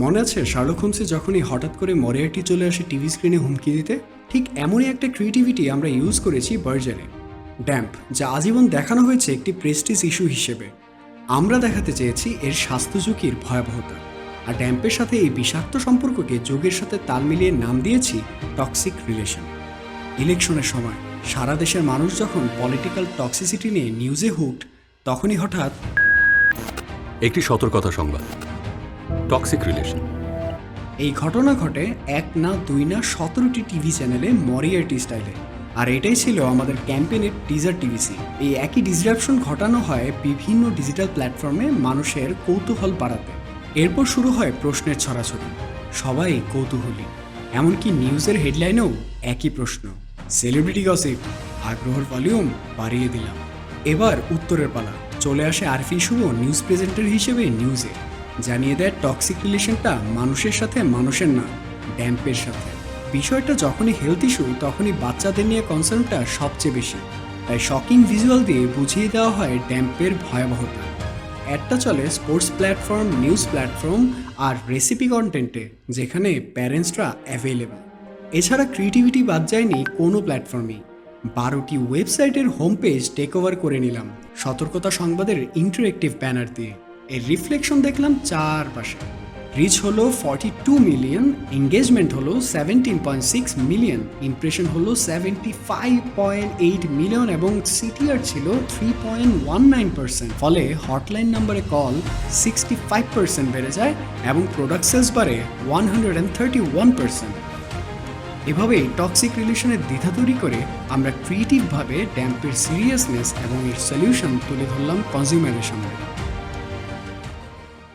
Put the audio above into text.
মনে আছে শার্লক হোমসে যখনই হঠাৎ করে মরিয়ারটি চলে আসে টিভি স্ক্রিনে হুমকি দিতে? ঠিক এমনই একটা ক্রিয়েটিভিটি আমরা ইউজ করেছি বার্জারে ড্যাম্প যা আজীবন দেখানো হয়েছে একটি প্রেস্টিজ ইস্যু হিসেবে। আমরা দেখাতে চেয়েছি এর স্বাস্থ্য ঝুঁকির ভয়াবহতা। আর ড্যাম্পের সাথে এই বিষাক্ত সম্পর্ককে যোগের সাথে তাল মিলিয়ে নাম দিয়েছি টক্সিক রিলেশন ইলেকশনের সময় সারা দেশের মানুষ যখন পলিটিক্যাল টক্সিসিটি নিয়ে নিউজে হুকড তখনই হঠাৎ একটি সতর্কতা সংবাদ। টক্সিক রিলেশন এই ঘটনা ঘটে এক না দুই না সতেরোটি টিভি চ্যানেলে মরিয়ারটি স্টাইলে। আর এটাই ছিল আমাদের ক্যাম্পেনের টিজার টিভিসি এই একই ডিসরাপশন ঘটানো হয় বিভিন্ন ডিজিটাল প্ল্যাটফর্মে মানুষের কৌতূহল বাড়াতে। এরপর শুরু হয় প্রশ্নের ছড়াছড়ি। সবাই কৌতূহলী। এমনকি নিউজের হেডলাইনেও একই প্রশ্ন। সেলিব্রিটি গসিপ আগ্রহের ভলিউম বাড়িয়ে দিলাম। এবার উত্তরের পালা। চলে আসে আরফি শুভ নিউজ প্রেজেন্টার হিসেবে নিউজে জানিয়ে দেয় টক্সিক রিলেশনটা মানুষের সাথে মানুষের না ড্যাম্পের সাথে। বিষয়টা যখনই হেলথ ইস্যু তখনই বাচ্চাদের নিয়ে কনসার্নটা সবচেয়ে বেশি। তাই শকিং ভিজুয়াল দিয়ে বুঝিয়ে দেওয়া হয় ড্যাম্পের ভয়াবহতা। একটা চলে স্পোর্টস প্ল্যাটফর্ম নিউজ প্ল্যাটফর্ম আর রেসিপি কন্টেন্টে যেখানে প্যারেন্টসরা অ্যাভেলেবল এছাড়া ক্রিয়েটিভিটি বাদ যায়নি কোনো প্ল্যাটফর্মেই বারোটি ওয়েবসাইটের হোম পেজ টেক ওভার করে নিলাম, সতর্কতা সংবাদের ইন্টারেক্টিভ ব্যানার দিয়ে। এর রিফ্লেকশন দেখলাম চারপাশে রিচ হলো ফর্টি টু মিলিয়ন এঙ্গেজমেন্ট হলো seventeen point six million impression হলো seventy five point eight million এবং সিটিআর ছিল three point one nine percent ফলে হটলাইন নাম্বারে কল সিক্সটি ফাইভ পার্সেন্ট বেড়ে যায় এবং প্রোডাক্ট সেলস বাড়ে one hundred and thirty one percent এভাবেই টক্সিক রিলেশনের দ্বিধা তৈরি করে আমরা ক্রিয়েটিভভাবে ড্যাম্পের সিরিয়াসনেস এবং এর সলিউশন তুলে ধরলাম কনজিউমারের সামনে